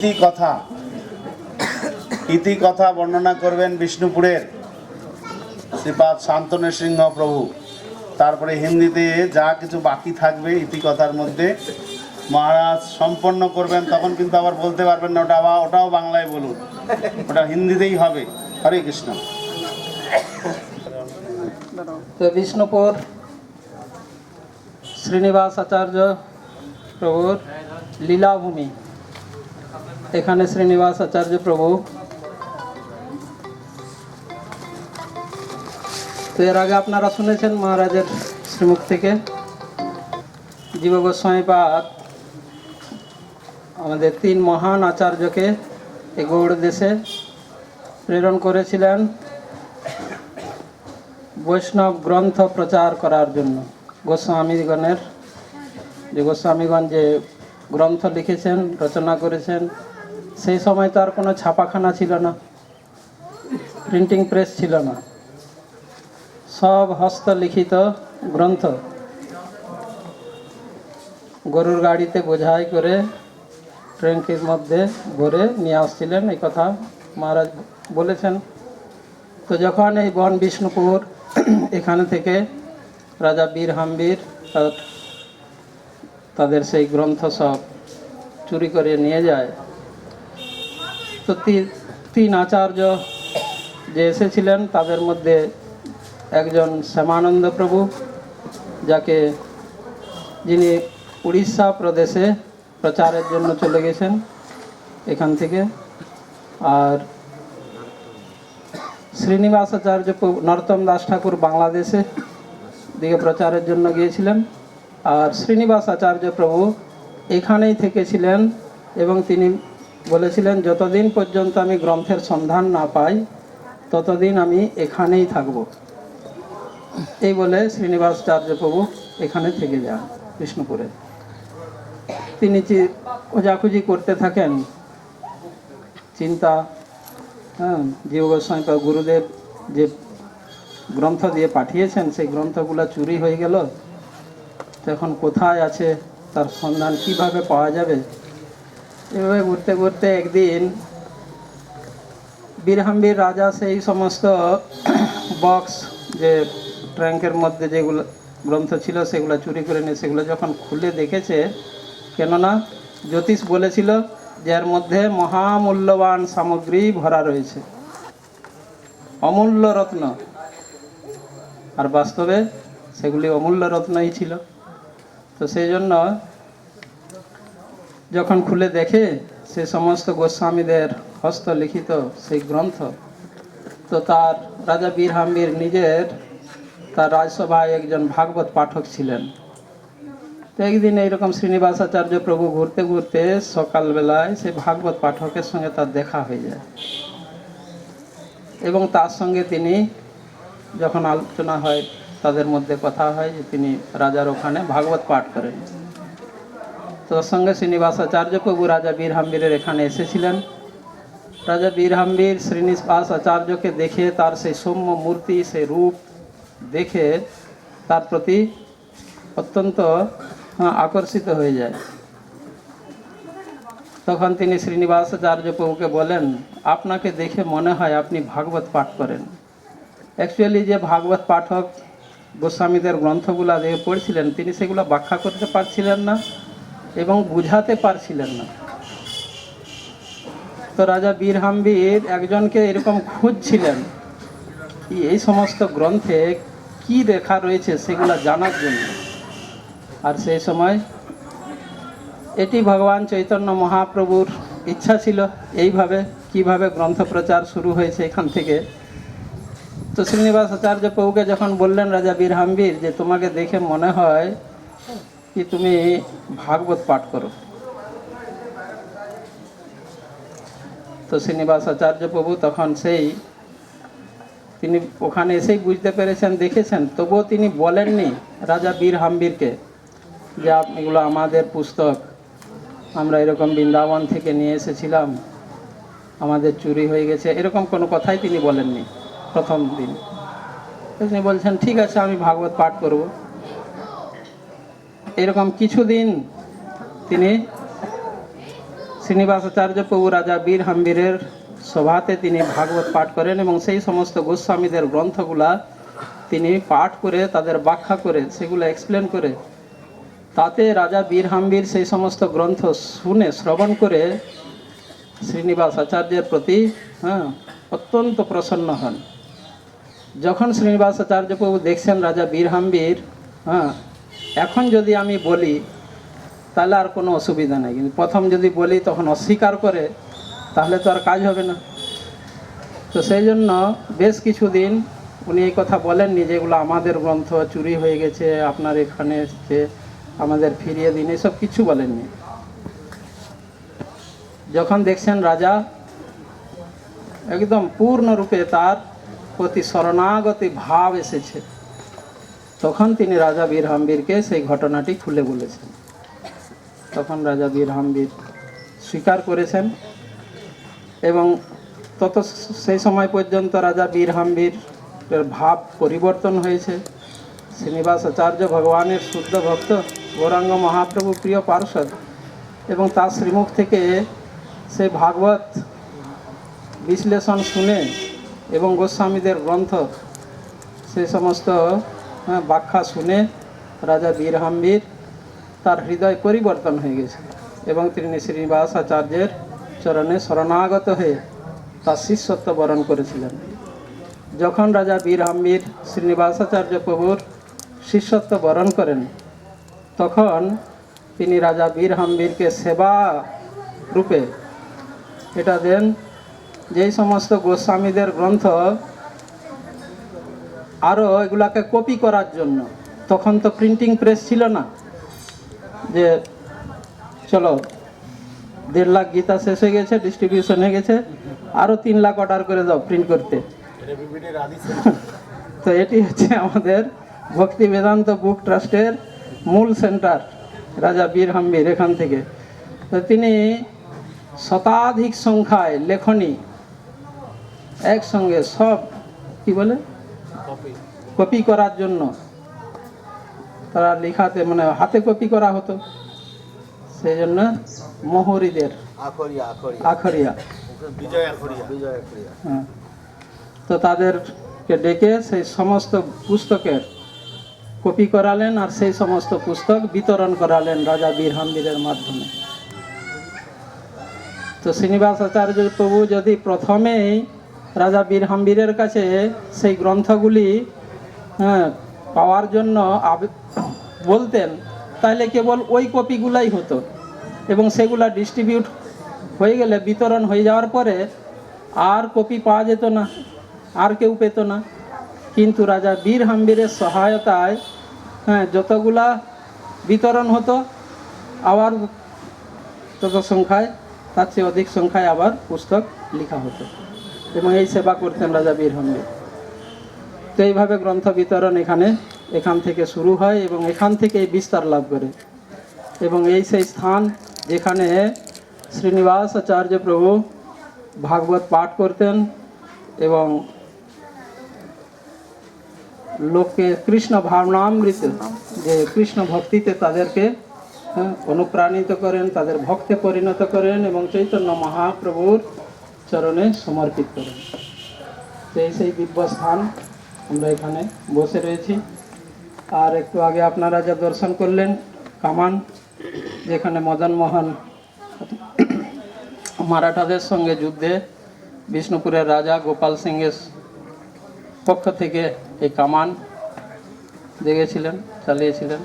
ইতি কথা? ইতি কথা বর্ণনা করবেন বিষ্ণুপুরের শ্রীপাদ শান্তনু সিংহ প্রভু তারপরে হিন্দিতে যা কিছু বাকি থাকবে ইতি কথার মধ্যে মহারাজ সম্পন্ন করবেন, তখন কিন্তু আবার বলতে পারবেন না, ওটা আবার ওটাও বাংলায় বলুন। ওটা হিন্দিতেই হবে। হরে কৃষ্ণ। তো বিষ্ণুপুর শ্রীনিবাস আচার্য প্রভুর লীলাভূমি। এখানে শ্রীনিবাস আচার্য প্রভু। তো এর আগে আপনারা শুনেছেন মহারাজের শ্রীমুখ থেকে। জীব গোস্বামীপাদ আমাদের তিন মহান আচার্যকে এই গৌড় দেশে প্রেরণ করেছিলেন বৈষ্ণব গ্রন্থ প্রচার করার জন্য। গোস্বামীগণের যে গোস্বামীগণ যে গ্রন্থ লিখেছেন, রচনা করেছেন সেই সময় তো আর কোনো ছাপাখানা ছিল না প্রিন্টিং প্রেস ছিল না। সব হস্তলিখিত গ্রন্থ গরুর গাড়িতে বোঝাই করে ট্রেনটির মধ্যে ভরে নিয়ে আসছিলেন, এই কথা মহারাজ বলেছেন। তো যখন এই বন বিষ্ণুপুর এখানে থেকে রাজা বীর হাম্বীর তাদের সেই গ্রন্থ সব চুরি করে নিয়ে যায় তি- তিন আচার্য যে এসেছিলেন, তাদের মধ্যে একজন শ্যামানন্দ প্রভু, যাকে যিনি উড়িষ্যা প্রদেশে প্রচারের জন্য চলে গেছেন এখান থেকে। আর শ্রীনিবাসাচার্য প্রভু নরোত্তম দাস ঠাকুর বাংলাদেশে দিকে প্রচারের জন্য গিয়েছিলেন। আর শ্রীনিবাস আচার্য প্রভু এখানেই থেকেছিলেন এবং তিনি বলেছিলেন, যতদিন পর্যন্ত আমি গ্রন্থের সন্ধান না পাই, ততদিন আমি এখানেই থাকব। এই বলে শ্রীনিবাসাচার্য প্রভু এখানে থেকে যান বিষ্ণুপুরে তিনি খোঁজাখুঁজি করতে থাকেন। চিন্তা হ্যাঁ জীব গোস্বামী বা গুরুদেব যে গ্রন্থ দিয়ে পাঠিয়েছেন, সেই গ্রন্থগুলো চুরি হয়ে গেল। তখন কোথায় আছে, তার সন্ধান কীভাবে পাওয়া যাবে? এভাবে ঘুরতে ঘুরতে একদিন বীরহাম্বীর রাজা সেই সমস্ত বক্স যে ট্র্যাঙ্কের মধ্যে যেগুলো গ্রন্থ ছিল সেগুলো চুরি করে নিয়ে সেগুলো যখন খুলে দেখেছে, কেননা জ্যোতিষ বলেছিল যে এর মধ্যে মহামূল্যবান সামগ্রী ভরা রয়েছে। অমূল্য রত্ন। আর বাস্তবে সেগুলি অমূল্য রত্নই ছিল। তো সেই জন্য যখন খুলে দেখে, সে সমস্ত গোস্বামীদের হস্তলিখিত সেই গ্রন্থ, তো তার রাজা বীর হাম্বির নিজের তার রাজসভায় একজন ভাগবত পাঠক ছিলেন। তো একদিন এইরকম শ্রীনিবাসাচার্য প্রভু ঘুরতে ঘুরতে সকালবেলায় সেই ভাগবত পাঠকের সঙ্গে তার দেখা হয়ে যায়। এবং তার সঙ্গে তিনি যখন আলোচনা হয়, তাদের মধ্যে কথা হয় যে তিনি রাজার ওখানে ভাগবত পাঠ করেন। তো সঙ্গে শ্রীনিবাসাচার্য প্রভু রাজা বীরহাম্বীরের এখানে এসেছিলেন। রাজা বীরহাম্বীর শ্রীনিবাস আচার্যকে দেখে তার সেই সৌম্য মূর্তি, সেই রূপ দেখে তার প্রতি অত্যন্ত আকর্ষিত হয়ে যায়। তখন তিনি শ্রীনিবাসাচার্য প্রভুকে বলেন, আপনাকে দেখে মনে হয় আপনি ভাগবত পাঠ করেন। অ্যাকচুয়ালি যে ভাগবত পাঠক গোস্বামীদের গ্রন্থগুলা দেখে পড়ছিলেন, তিনি সেগুলো ব্যাখ্যা করতে পারছিলেন না। এবং বুঝাতে পারছিলেন না। তো রাজা বীরহাম্বীর একজনকে এরকম খুঁজছিলেন এই সমস্ত গ্রন্থে কি লেখা রয়েছে সেগুলো জানার জন্য। আর সেই সময় এটি ভগবান চৈতন্য মহাপ্রভুর ইচ্ছা ছিল এইভাবে কীভাবে গ্রন্থ প্রচার শুরু হয়েছে এখান থেকে। তো শ্রীনিবাস আচার্য প্রভুকে যখন বললেন রাজা বীরহাম্বীর যে তোমাকে দেখে মনে হয় কি তুমি ভাগবত পাঠ করো? তো শ্রীনিবাস আচার্য প্রভু তখন সেই তিনি ওখানে এসেই বুঝতে পেরেছেন, দেখেছেন। তবুও তিনি বলেননি রাজা বীর হাম্বিরকে যে এগুলো আমাদের পুস্তক, আমরা এরকম বৃন্দাবন থেকে নিয়ে এসেছিলাম, আমাদের চুরি হয়ে গেছে, এরকম কোনো কথাই তিনি বলেননি প্রথম দিন। তিনি বলছেন, ঠিক আছে, আমি ভাগবত পাঠ করব। কিছুদিন তিনি শ্রীনিবাসাচার্য প্রভু রাজা বীর হাম্বীরের সভাতে তিনি ভাগবত পাঠ করেন এবং সেই সমস্ত গোস্বামীদের গ্রন্থগুলা তিনি পাঠ করে, তাদের ব্যাখ্যা করে, সেগুলো এক্সপ্লেন করে, তাতে রাজা বীর হাম্বীর সেই সমস্ত গ্রন্থ শুনে, শ্রবণ করে শ্রীনিবাস আচার্যের প্রতি হ্যাঁ অত্যন্ত প্রসন্ন হন। যখন শ্রীনিবাস আচার্য প্রভু দেখছেন রাজা বীর হাম্বীর হ্যাঁ এখন যদি আমি বলি, তাহলে আর কোনো অসুবিধা নেই। কিন্তু প্রথম যদি বলি, তখন অস্বীকার করে, তাহলে তো আর কাজ হবে না। তো সেই জন্য বেশ কিছুদিন উনি এই কথা বলেননি যেগুলো আমাদের গ্রন্থ, চুরি হয়ে গেছে, আপনার এখানে এসছে, আমাদের ফিরিয়ে দিন, এসব কিছু বলেননি। যখন দেখছেন রাজা, একদম পূর্ণরূপে তার প্রতি শরণাগতি ভাব এসেছে। তখন তিনি রাজা বীর হাম্বীরকে সেই ঘটনাটি খুলে বলেছেন। তখন রাজা বীর হাম্বীর স্বীকার করেছেন এবং তত সেই সময় পর্যন্ত রাজা বীর হাম্বীর ভাব পরিবর্তন হয়েছে। শ্রীনিবাস আচার্য ভগবানের শুদ্ধ ভক্ত, গৌরাঙ্গ মহাপ্রভু প্রিয় পার্ষদ এবং তার শ্রীমুখ থেকে সেই ভাগবত বিশ্লেষণ শুনে এবং গোস্বামীদের গ্রন্থ সেই সমস্ত ব্যাখ্যা শুনে রাজা বীর হাম্বীর তার হৃদয় পরিবর্তন হয়ে গেছে এবং তিনি শ্রীনিবাস আচার্যের চরণে শরণাগত হয়ে তার শিষ্যত্ব বরণ করেছিলেন। যখন রাজা বীর হাম্বীর শ্রীনিবাসাচার্য প্রভুর শিষ্যত্ব বরণ করেন, তখন তিনি রাজা বীর হাম্বীরকে সেবা রূপে এটা দেন। যেই সমস্ত গোস্বামীদের গ্রন্থ আরও এগুলাকে কপি করার জন্য। তখন তো প্রিন্টিং প্রেস ছিল না। যে, চলো, দেড় লাখ গীতা শেষ হয়ে গেছে ডিস্ট্রিবিউশন হয়ে গেছে আরও তিন লাখ অর্ডার করে দাও প্রিন্ট করতে। তো এটি হচ্ছে আমাদের ভক্তি বেদান্ত বুক ট্রাস্টের মূল সেন্টার, রাজা বীর হাম্বির এখান থেকে। তো তিনি শতাধিক সংখ্যায় লেখনী একসঙ্গে সব, কি বলে? কপি করার জন্য তারা লেখাতে মানে হাতে কপি করা হতো। সেই জন্য মোহরিদের আখরিয়া আখরিয়া। আখরিয়া। বিজয় আখরিয়া। বিজয় আখরিয়া। হ্যাঁ। তো তাদেরকে ডেকে সেই সমস্ত পুস্তকের কপি করালেন আর সেই সমস্ত পুস্তক বিতরণ করালেন রাজা বীর হাম্বীরের মাধ্যমে। তো শ্রীনিবাস আচার্য প্রভু যদি প্রথমেই রাজা বীর হাম্বীরের কাছে সেই গ্রন্থগুলি হ্যাঁ, পাওয়ার জন্য বলতেন তাহলে কেবল ওই কপিগুলাই হতো। এবং সেগুলা ডিস্ট্রিবিউট হয়ে গেলে বিতরণ হয়ে যাওয়ার পরে আর কপি পাওয়া যেত না আর কেউ পেত না। কিন্তু রাজা বীর হাম্বীরের সহায়তায় হ্যাঁ যতগুলা বিতরণ হতো আবার তত সংখ্যায় তার চেয়ে অধিক সংখ্যায় আবার পুস্তক লেখা হতো। এবং এই সেবা করতেন রাজা বীর হাম্বীর। তো এইভাবে গ্রন্থ বিতরণ এখানে এখান থেকে শুরু হয় এবং এখান থেকেই বিস্তার লাভ করে। এবং এই সেই স্থান যেখানে শ্রীনিবাস আচার্য প্রভু ভাগবত পাঠ করতেন এবং লোককে কৃষ্ণ ভাবনামৃত যে কৃষ্ণ ভক্তিতে তাদেরকে হ্যাঁ, অনুপ্রাণিত করেন তাদের ভক্তে পরিণত করেন এবং চৈতন্য মহাপ্রভুর চরণে সমর্পিত করেন। সেই সেই দিব্য স্থান আমরা এখানে বসে রয়েছি। আর একটু আগে আপনারা যা দর্শন করলেন, কামান, যেখানে মদন মোহন মারাঠাদের সঙ্গে যুদ্ধে বিষ্ণুপুরের রাজা গোপাল সিংয়ের পক্ষ থেকে এই কামান দেখেছিলেন চালিয়েছিলেন।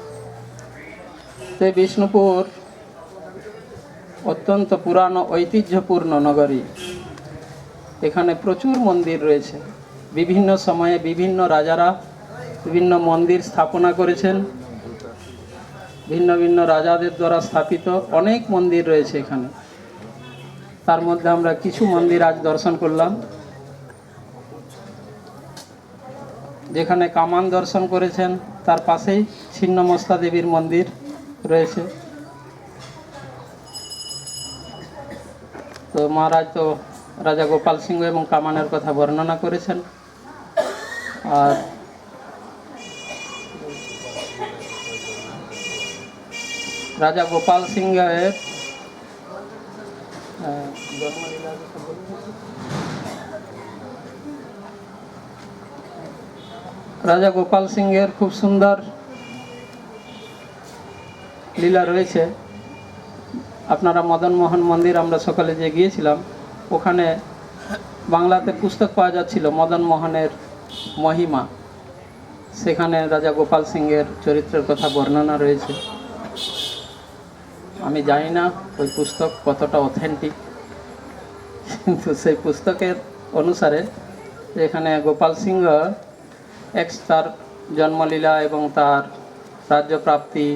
এই বিষ্ণুপুর অত্যন্ত পুরানো, ঐতিহ্যপূর্ণ নগরী। এখানে প্রচুর মন্দির রয়েছে। বিভিন্ন সময়ে বিভিন্ন রাজারা বিভিন্ন মন্দির স্থাপনা করেছেন। ভিন্ন ভিন্ন রাজাদের দ্বারা স্থাপিত অনেক মন্দির রয়েছে এখানে। তার মধ্যে আমরা কিছু মন্দির আজ দর্শন করলাম। যেখানে কামান দর্শন করেছেন, তার পাশেই ছিন্নমস্তা দেবীর মন্দির রয়েছে। তো মহারাজ তো রাজা গোপাল সিংহ এবং কামানের কথা বর্ণনা করেছেন। আর রাজা গোপাল সিংহের রাজা গোপাল সিংহের খুব সুন্দর লীলা রয়েছে। আপনারা মদন মোহন মন্দির আমরা সকালে যে গিয়েছিলাম, ওখানে বাংলাতে পুস্তক পাওয়া যাচ্ছিল মদন মোহনের মহিমা। সেখানে রাজা গোপাল সিংহের চরিত্রের কথা বর্ণনা রয়েছে। আমি জানি না ওই পুস্তক কতটা অথেন্টিক কিন্তু সেই পুস্তকের অনুসারে এখানে গোপাল সিংহ এক্স তার জন্মলীলা এবং তার রাজ্যপ্রাপ্তি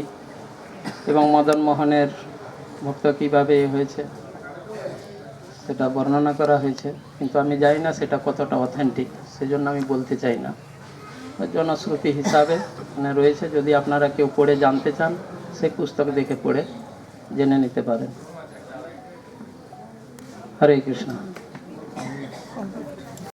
এবং মদন মোহনের ভক্ত কীভাবে হয়েছে সেটা বর্ণনা করা হয়েছে, কিন্তু আমি জানি না সেটা কতটা অথেন্টিক সেজন্য আমি বলতে চাই না। জনশ্রুতি হিসাবে মানে রয়েছে, যদি আপনারা কেউ পড়ে জানতে চান, সে পুস্তক দেখে পড়ে জেনে নিতে পারেন। হরে কৃষ্ণ।